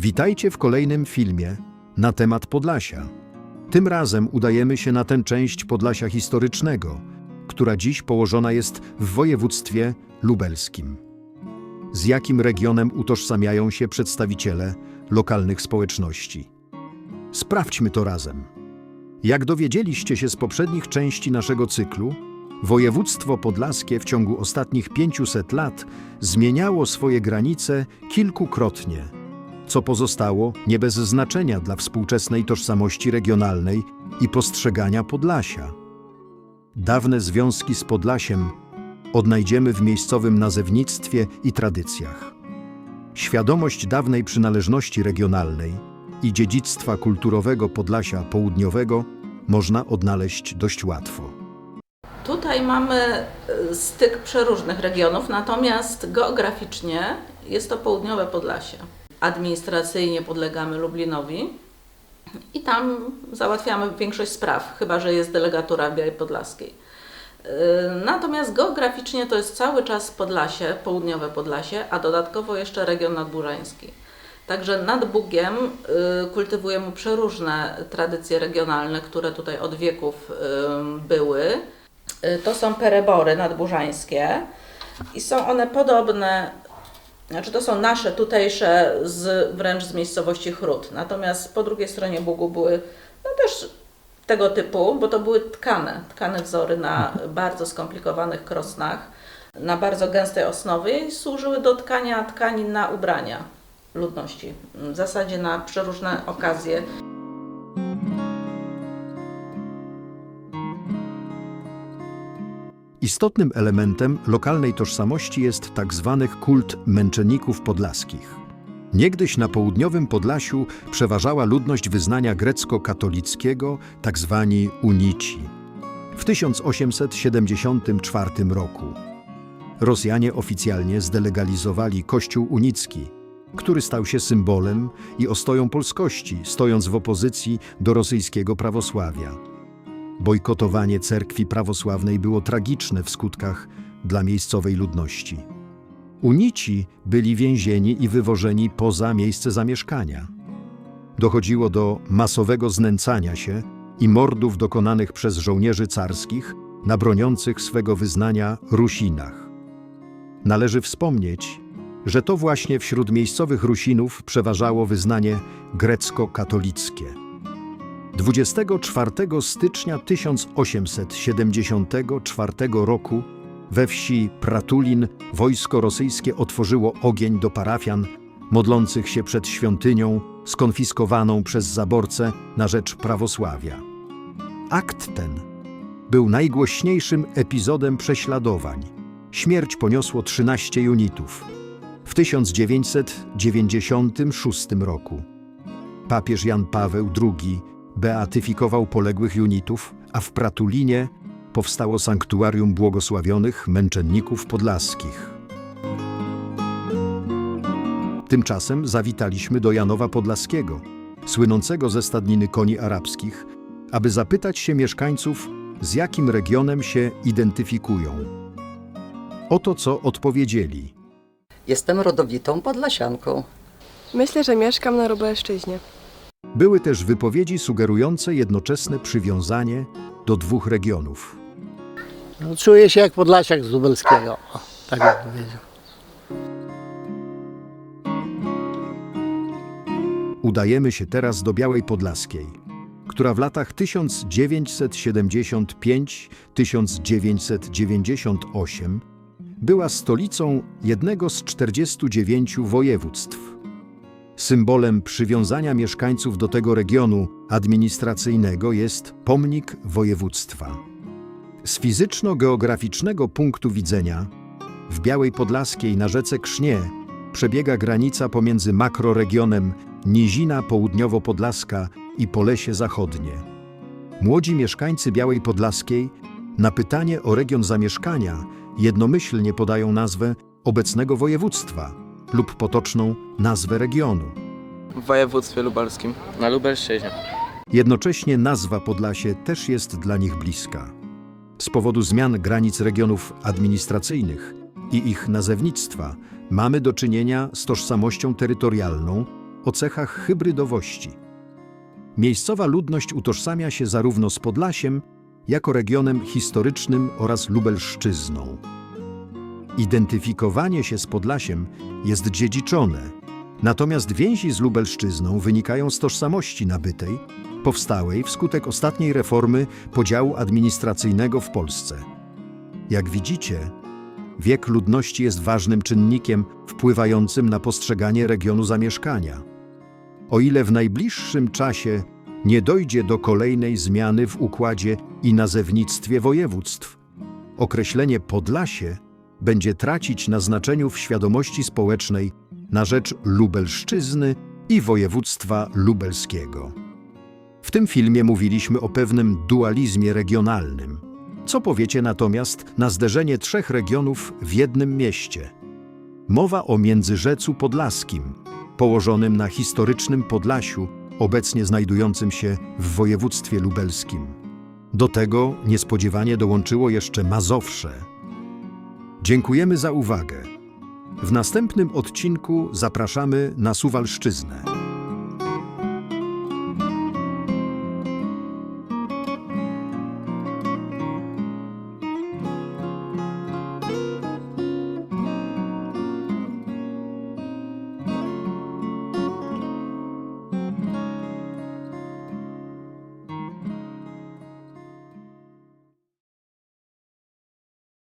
Witajcie w kolejnym filmie na temat Podlasia. Tym razem udajemy się na tę część Podlasia historycznego, która dziś położona jest w województwie lubelskim. Z jakim regionem utożsamiają się przedstawiciele lokalnych społeczności? Sprawdźmy to razem. Jak dowiedzieliście się z poprzednich części naszego cyklu, województwo podlaskie w ciągu ostatnich 500 lat zmieniało swoje granice kilkukrotnie, co pozostało nie bez znaczenia dla współczesnej tożsamości regionalnej i postrzegania Podlasia. Dawne związki z Podlasiem odnajdziemy w miejscowym nazewnictwie i tradycjach. Świadomość dawnej przynależności regionalnej i dziedzictwa kulturowego Podlasia Południowego można odnaleźć dość łatwo. Tutaj mamy y, styk przeróżnych regionów, natomiast geograficznie jest to południowe Podlasie. Administracyjnie podlegamy Lublinowi i tam załatwiamy większość spraw, chyba że jest delegatura w Białej Podlaskiej. Y, Natomiast geograficznie to jest cały czas Podlasie, południowe Podlasie, a dodatkowo jeszcze region nadburzański. Także nad Bugiem y, kultywujemy przeróżne tradycje regionalne, które tutaj od wieków y, były. To są perebory nadburzańskie i są one podobne, znaczy to są nasze tutejsze z, wręcz z miejscowości Chrud. Natomiast po drugiej stronie Bugu były no też tego typu, bo to były tkane, tkane wzory na bardzo skomplikowanych krosnach, na bardzo gęstej osnowie i służyły do tkania tkanin na ubrania ludności. W zasadzie na przeróżne okazje. Istotnym elementem lokalnej tożsamości jest tak zwany kult męczenników podlaskich. Niegdyś na południowym Podlasiu przeważała ludność wyznania grecko-katolickiego, tak zwani unici. W 1874 roku Rosjanie oficjalnie zdelegalizowali Kościół unicki, który stał się symbolem i ostoją polskości, stojąc w opozycji do rosyjskiego prawosławia. Bojkotowanie cerkwi prawosławnej było tragiczne w skutkach dla miejscowej ludności. Unici byli więzieni i wywożeni poza miejsce zamieszkania. Dochodziło do masowego znęcania się i mordów dokonanych przez żołnierzy carskich na broniących swego wyznania Rusinach. Należy wspomnieć, że to właśnie wśród miejscowych Rusinów przeważało wyznanie grecko-katolickie. 24 stycznia 1874 roku we wsi Pratulin wojsko rosyjskie otworzyło ogień do parafian modlących się przed świątynią skonfiskowaną przez zaborcę na rzecz prawosławia. Akt ten był najgłośniejszym epizodem prześladowań. Śmierć poniosło 13 unitów. W 1996 roku papież Jan Paweł II beatyfikował poległych unitów, a w Pratulinie powstało sanktuarium błogosławionych męczenników podlaskich. Tymczasem zawitaliśmy do Janowa Podlaskiego, słynącego ze stadniny koni arabskich, aby zapytać się mieszkańców, z jakim regionem się identyfikują. Oto co odpowiedzieli. Jestem rodowitą podlasianką. Myślę, że mieszkam na Lubelszczyźnie. Były też wypowiedzi sugerujące jednoczesne przywiązanie do dwóch regionów. No, czuję się jak Podlasiak z Lubelskiego. O, tak bym powiedział. Udajemy się teraz do Białej Podlaskiej, która w latach 1975-1998 była stolicą jednego z 49 województw. Symbolem przywiązania mieszkańców do tego regionu administracyjnego jest pomnik województwa. Z fizyczno-geograficznego punktu widzenia w Białej Podlaskiej na rzece Krznie przebiega granica pomiędzy makroregionem Nizina Południowo-Podlaska i Polesie Zachodnie. Młodzi mieszkańcy Białej Podlaskiej na pytanie o region zamieszkania jednomyślnie podają nazwę obecnego województwa lub potoczną nazwę regionu. w województwie lubelskim. Na Lubelszczyźnie. Jednocześnie nazwa Podlasie też jest dla nich bliska. Z powodu zmian granic regionów administracyjnych i ich nazewnictwa mamy do czynienia z tożsamością terytorialną o cechach hybrydowości. Miejscowa ludność utożsamia się zarówno z Podlasiem, jako regionem historycznym oraz Lubelszczyzną. Identyfikowanie się z Podlasiem jest dziedziczone, natomiast więzi z Lubelszczyzną wynikają z tożsamości nabytej, powstałej wskutek ostatniej reformy podziału administracyjnego w Polsce. Jak widzicie, wiek ludności jest ważnym czynnikiem wpływającym na postrzeganie regionu zamieszkania. O ile w najbliższym czasie nie dojdzie do kolejnej zmiany w układzie i nazewnictwie województw, określenie Podlasie będzie tracić na znaczeniu w świadomości społecznej na rzecz Lubelszczyzny i województwa lubelskiego. W tym filmie mówiliśmy o pewnym dualizmie regionalnym. Co powiecie natomiast na zderzenie trzech regionów w jednym mieście? Mowa o Międzyrzecu Podlaskim, położonym na historycznym Podlasiu, obecnie znajdującym się w województwie lubelskim. Do tego niespodziewanie dołączyło jeszcze Mazowsze. Dziękujemy za uwagę. W następnym odcinku zapraszamy na Suwalszczyznę.